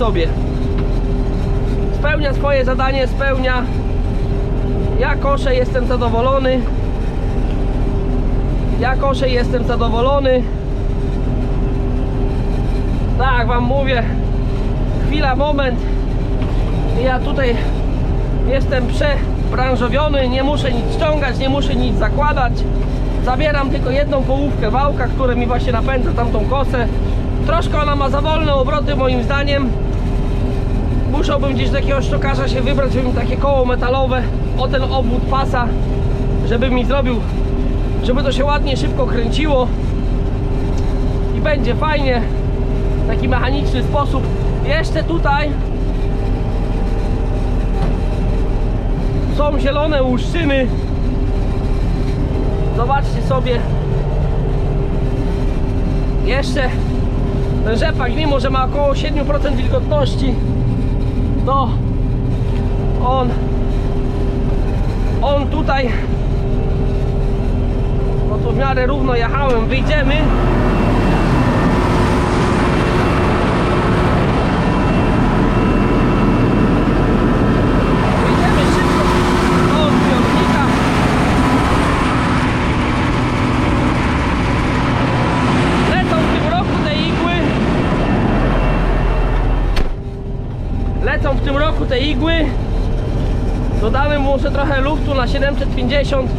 sobie. Spełnia swoje zadanie, spełnia. Ja koszę, jestem zadowolony. Ja koszę, jestem zadowolony. Tak wam mówię. Chwila, moment. Ja tutaj jestem przebranżowiony, nie muszę nic ściągać, nie muszę nic zakładać. Zabieram tylko jedną połówkę wałka, które mi właśnie napędza tamtą kosę. Troszkę ona ma za wolne obroty moim zdaniem. Musiałbym gdzieś do jakiegoś sztokarza się wybrać, żeby mi takie koło metalowe o ten obwód pasa, żeby mi zrobił, żeby to się ładnie, szybko kręciło i będzie fajnie w taki mechaniczny sposób. Jeszcze tutaj są zielone łuszczyny. Zobaczcie sobie. Jeszcze ten rzepak, mimo że ma około 7% wilgotności, to on on tutaj no to w miarę równo jechałem, wyjdziemy szybko do zbiornika lecą w tym roku te igły lecą w tym roku te igły. Dodamy może trochę luftu na 750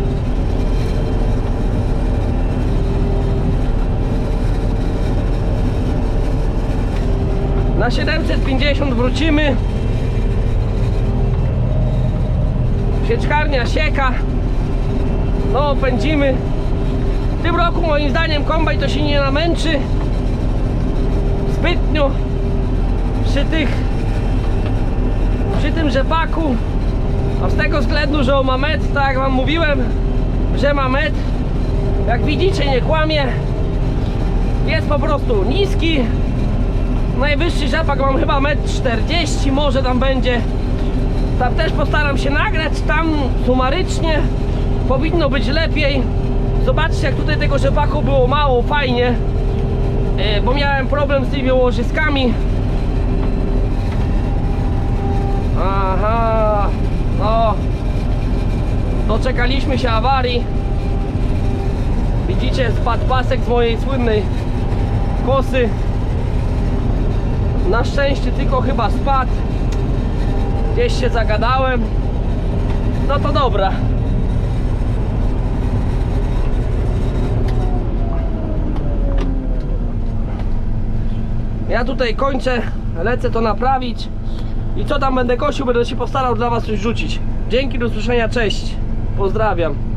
na 750 wrócimy. Sieczkarnia sieka. No pędzimy. W tym roku moim zdaniem kombaj to się nie namęczy. Zbytnio przy tych przy tym rzepaku a z tego względu, że on ma met, tak jak wam mówiłem że ma met jak widzicie nie kłamie. Jest po prostu niski. Najwyższy rzepak mam chyba 1,40 m może tam będzie. Tam też postaram się nagrać tam sumarycznie powinno być lepiej. Zobaczcie jak tutaj tego rzepaku było mało fajnie. E, bo miałem problem z tymi łożyskami aha no doczekaliśmy się awarii. Widzicie spadł pasek z mojej słynnej kosy. Na szczęście tylko chyba spadł. Gdzieś się zagadałem. No to dobra. Ja tutaj kończę. Lecę to naprawić. I co tam będę kosił Będę się postarał dla was coś rzucić. Dzięki, do usłyszenia, cześć Pozdrawiam